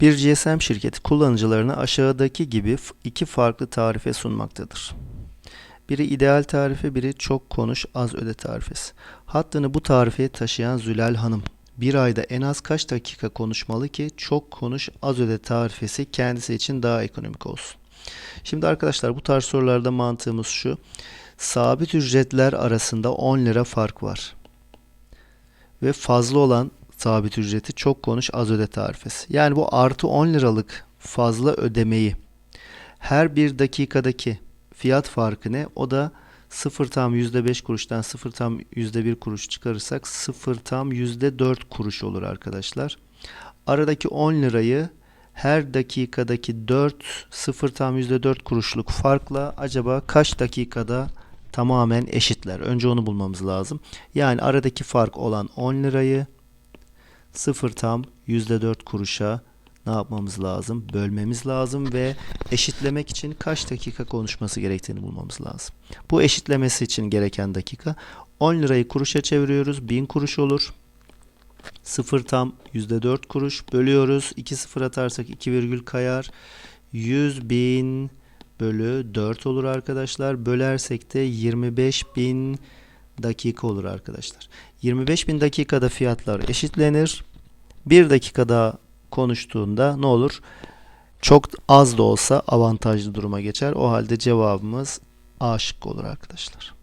Bir GSM şirketi kullanıcılarına aşağıdaki gibi iki farklı tarife sunmaktadır. Biri ideal tarife, biri çok konuş az öde tarifesi. Hattını bu tarifeye taşıyan Zülal Hanım, bir ayda en az kaç dakika konuşmalı ki çok konuş az öde tarifesi kendisi için daha ekonomik olsun? Şimdi arkadaşlar bu tarz sorularda mantığımız şu. Sabit ücretler arasında 10 lira fark var. Ve fazla olan sabit ücreti çok konuş az öde tarifesi. Yani bu artı 10 liralık fazla ödemeyi her bir dakikadaki fiyat farkı ne? O da 0 tam %5 kuruştan 0 tam %1 kuruş çıkarırsak 0 tam %4 kuruş olur arkadaşlar. Aradaki 10 lirayı her dakikadaki 4 0 tam %4 kuruşluk farkla acaba kaç dakikada tamamen eşitler? Önce onu bulmamız lazım. Yani aradaki fark olan 10 lirayı 0 tam %4 kuruşa ne yapmamız lazım? Bölmemiz lazım ve eşitlemek için kaç dakika konuşması gerektiğini bulmamız lazım. Bu eşitlemesi için gereken dakika 10 lirayı kuruşa çeviriyoruz. 1000 kuruş olur. 0 tam %4 kuruş bölüyoruz. 2 sıfır atarsak 2 virgül kayar. 100 bin bölü 4 olur arkadaşlar. Bölersek de 25 bin dakika olur arkadaşlar. 25 bin dakikada fiyatlar eşitlenir. 1 dakikada konuştuğunda ne olur? Çok az da olsa avantajlı duruma geçer. O halde cevabımız A şıkkı olur arkadaşlar.